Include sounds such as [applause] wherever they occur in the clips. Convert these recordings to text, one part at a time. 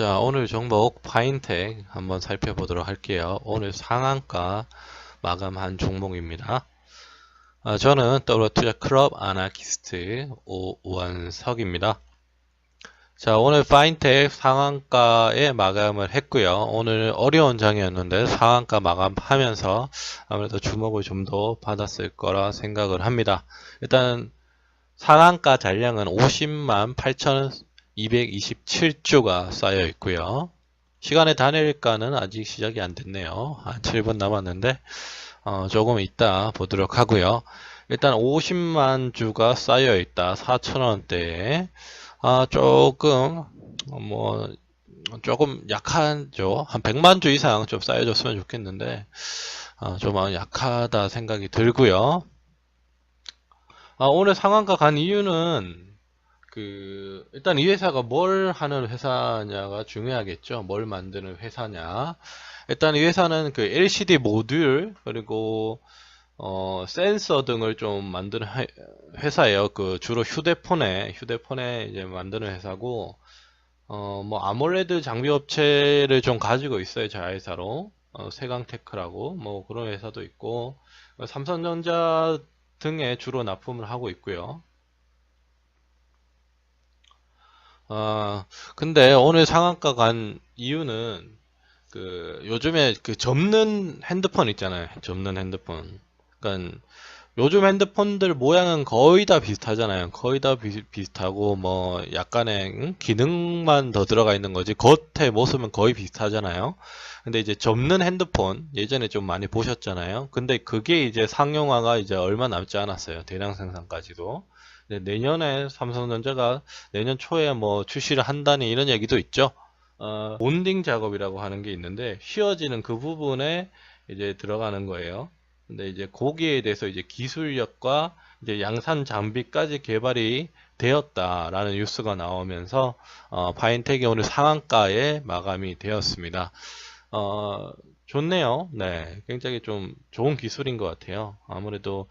자, 오늘 종목 파인텍 한번 살펴보도록 할게요. 오늘 상한가 마감한 종목입니다. 아, 저는 더블투자 클럽 아나키스트 오원석입니다. 자, 오늘 파인텍 상한가에 마감을 했고요. 오늘 어려운 장이었는데 상한가 마감하면서 아무래도 주목을 좀 더 받았을 거라 생각을 합니다. 일단 상한가 잔량은 50만 8천 227주가 쌓여 있고요. 시간의 단일가는 아직 시작이 안 됐네요. 한 7분 남았는데 어, 조금 이따 보도록 하고요. 일단 50만 주가 쌓여 있다. 4천원대에 아, 조금 뭐 조금 약한죠. 한 100만 주 이상 좀 쌓여줬으면 좋겠는데 아, 좀 약하다 생각이 들고요. 아, 오늘 상한가 간 이유는 그 일단 이 회사가 뭘 하는 회사냐가 중요하겠죠. 뭘 만드는 회사냐. 일단 이 회사는 그 LCD 모듈 그리고 어 센서 등을 좀 만드는 회사예요. 그 주로 휴대폰에 휴대폰에 이제 만드는 회사고 어 뭐 아몰레드 장비 업체를 좀 가지고 있어요. 자회사로 어, 세강테크라고 뭐 그런 회사도 있고 삼성전자 등에 주로 납품을 하고 있고요. 아, 근데 오늘 상한가 간 이유는 그 요즘에 그 접는 핸드폰 있잖아요. 접는 핸드폰. 그러니까 요즘 핸드폰들 모양은 거의 다 비슷하잖아요. 거의 다 비, 비슷하고 뭐 약간의 응? 기능만 더 들어가 있는 거지 겉의 모습은 거의 비슷하잖아요. 근데 이제 접는 핸드폰 예전에 좀 많이 보셨잖아요. 근데 그게 이제 상용화가 이제 얼마 남지 않았어요. 대량 생산까지도. 네, 내년에 삼성전자가 내년 초에 뭐 출시를 한다니 이런 얘기도 있죠. 어, 본딩 작업이라고 하는 게 있는데 휘어지는 그 부분에 이제 들어가는 거예요. 근데 이제 거기에 대해서 이제 기술력과 이제 양산 장비까지 개발이 되었다라는 뉴스가 나오면서 어, 파인텍이 오늘 상한가에 마감이 되었습니다. 어, 좋네요. 네, 굉장히 좀 좋은 기술인 것 같아요. 아무래도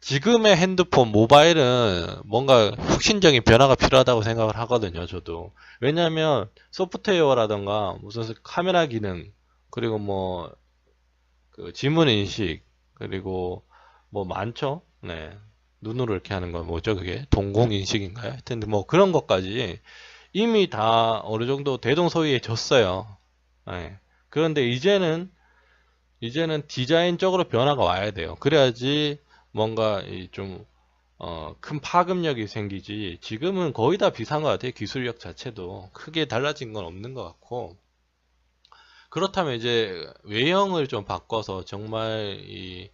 지금의 핸드폰 모바일은 뭔가 혁신적인 변화가 필요하다고 생각을 하거든요. 저도 왜냐하면 소프트웨어라던가 무슨 카메라 기능 그리고 뭐 그 지문 인식 그리고 뭐 많죠. 네 눈으로 이렇게 하는 건 뭐죠 그게 동공 인식인가요? 하여튼 뭐 그런 것까지 이미 다 어느 정도 대동소이해졌어요. 네. 그런데 이제는 이제는 디자인적으로 변화가 와야 돼요. 그래야지 뭔가 좀, 어, 큰 파급력이 생기지, 지금은 거의 다 비슷한 것 같아요. 기술력 자체도. 크게 달라진 건 없는 것 같고. 그렇다면 이제 외형을 좀 바꿔서 정말 이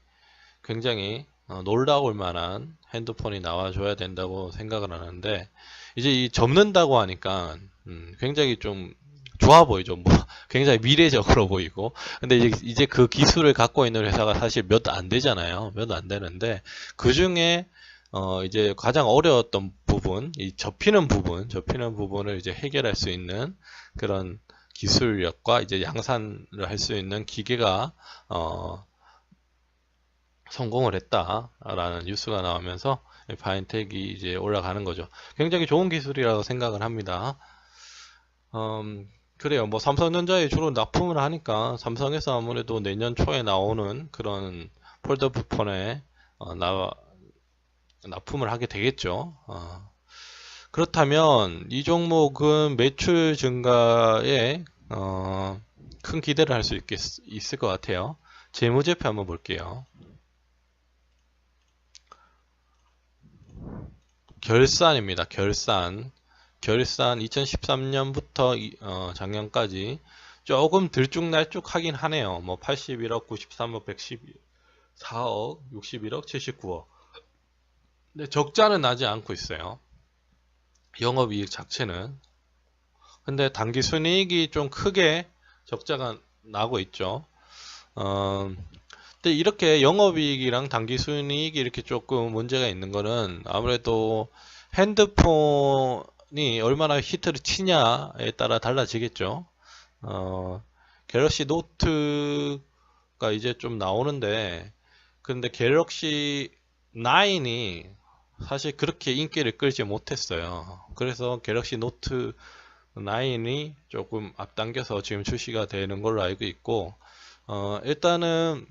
굉장히 어, 놀라울 만한 핸드폰이 나와줘야 된다고 생각을 하는데, 이제 이 접는다고 하니까, 음, 굉장히 좀 좋아 보이죠. 뭐 [laughs] 굉장히 미래적으로 보이고. 근데 이제, 이제 그 기술을 갖고 있는 회사가 사실 몇 안 되잖아요. 몇 안 되는데 그 중에 어 이제 가장 어려웠던 부분, 이 접히는 부분, 접히는 부분을 이제 해결할 수 있는 그런 기술력과 이제 양산을 할 수 있는 기계가 어 성공을 했다라는 뉴스가 나오면서 파인텍이 이제 올라가는 거죠. 굉장히 좋은 기술이라고 생각을 합니다. 음, 그래요. 뭐 삼성전자에 주로 납품을 하니까 삼성에서 아무래도 내년 초에 나오는 그런 폴더블 폰에 어, 나, 납품을 하게 되겠죠. 어. 그렇다면 이 종목은 매출 증가에 어, 큰 기대를 할 수 있을 것 같아요. 재무제표 한번 볼게요. 결산입니다. 결산. 결산 2013년부터 어, 작년까지 조금 들쭉날쭉 하긴 하네요. 뭐 81억, 93억, 114억, 61억, 79억. 근데 적자는 나지 않고 있어요. 영업이익 자체는. 근데 단기 순이익이 좀 크게 적자가 나고 있죠. 어, 근데 이렇게 영업이익이랑 단기 순이익이 이렇게 조금 문제가 있는 거는 아무래도 핸드폰 이 얼마나 히트를 치냐에 따라 달라지겠죠. 어, 갤럭시 노트가 이제 좀 나오는데, 근데 갤럭시 9이 사실 그렇게 인기를 끌지 못했어요. 그래서 갤럭시 노트 9이 조금 앞당겨서 지금 출시가 되는 걸로 알고 있고 어, 일단은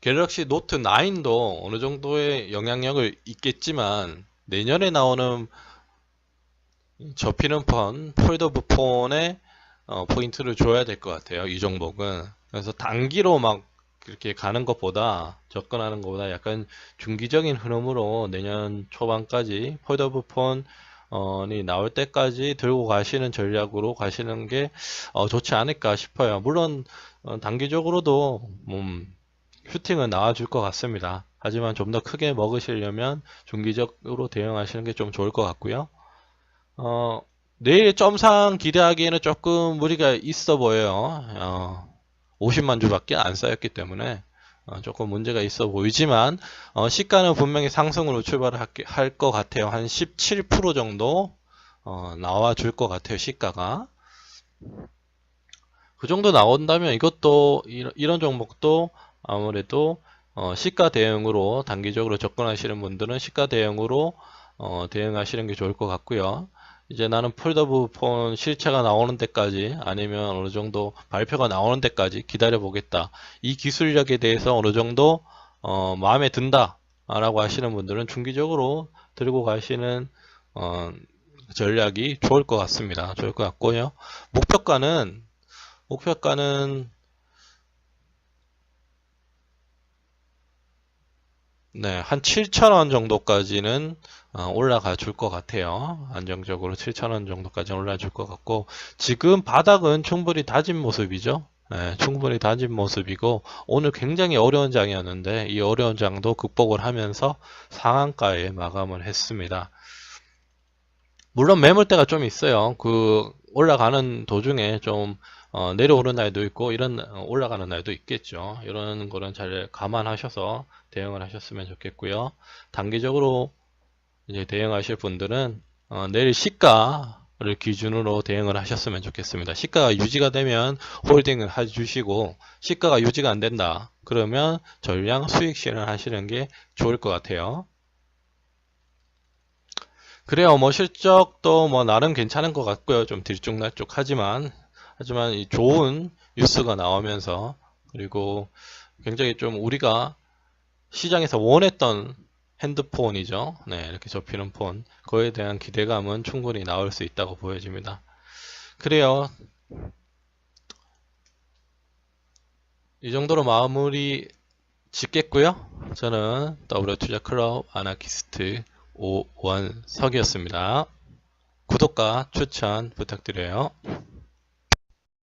갤럭시 노트 9도 어느 정도의 영향력을 있겠지만 내년에 나오는 접히는 폰, 폴더브 폰에 어, 포인트를 줘야 될 것 같아요. 이 종목은. 그래서 단기로 막 그렇게 가는 것보다 접근하는 것보다 약간 중기적인 흐름으로 내년 초반까지 폴더브 폰이 나올 때까지 들고 가시는 전략으로 가시는 게 어, 좋지 않을까 싶어요. 물론 어, 단기적으로도 음, 슈팅은 나와줄 것 같습니다. 하지만 좀 더 크게 먹으시려면 중기적으로 대응하시는 게 좀 좋을 것 같고요. 어, 내일 점상 기대하기에는 조금 무리가 있어 보여요. 어, 50만 주밖에 안 쌓였기 때문에 어, 조금 문제가 있어 보이지만 어, 시가는 분명히 상승으로 출발할 것 같아요. 한 17% 정도 어, 나와 줄 것 같아요. 시가가 그 정도 나온다면 이것도 이런, 이런 종목도 아무래도 어, 시가 대응으로 단기적으로 접근하시는 분들은 시가 대응으로 어, 대응하시는 게 좋을 것 같고요. 이제 나는 폴더브 폰 실체가 나오는 데까지 아니면 어느 정도 발표가 나오는 데까지 기다려 보겠다. 이 기술력에 대해서 어느 정도 어, 마음에 든다 라고 하시는 분들은 중기적으로 들고 가시는 어, 전략이 좋을 것 같습니다. 좋을 것 같고요. 목표가는 목표가는 네, 한 7,000원 정도까지는 어, 올라가 줄 것 같아요. 안정적으로 7,000원 정도까지 올라가 줄것 같고 지금 바닥은 충분히 다진 모습이죠. 네, 충분히 다진 모습이고 오늘 굉장히 어려운 장이었는데 이 어려운 장도 극복을 하면서 상한가에 마감을 했습니다. 물론 매물대가 좀 있어요. 그 올라가는 도중에 좀 어, 내려오는 날도 있고 이런 어, 올라가는 날도 있겠죠. 이런 거는 잘 감안하셔서 대응을 하셨으면 좋겠고요. 단기적으로 이제 대응하실 분들은 어, 내일 시가를 기준으로 대응을 하셨으면 좋겠습니다. 시가가 유지가 되면 홀딩을 해주시고 시가가 유지가 안 된다. 그러면 전량 수익 실현 하시는 게 좋을 것 같아요. 그래요. 뭐 실적도 뭐 나름 괜찮은 것 같고요. 좀 들쭉날쭉 하지만 하지만 이 좋은 뉴스가 나오면서 그리고 굉장히 좀 우리가 시장에서 원했던 핸드폰이죠. 네, 이렇게 접히는 폰. 그거에 대한 기대감은 충분히 나올 수 있다고 보여집니다. 그래요. 이 정도로 마무리 짓겠고요. 저는 W투자 클럽 아나키스트 오원석이었습니다. 구독과 추천 부탁드려요.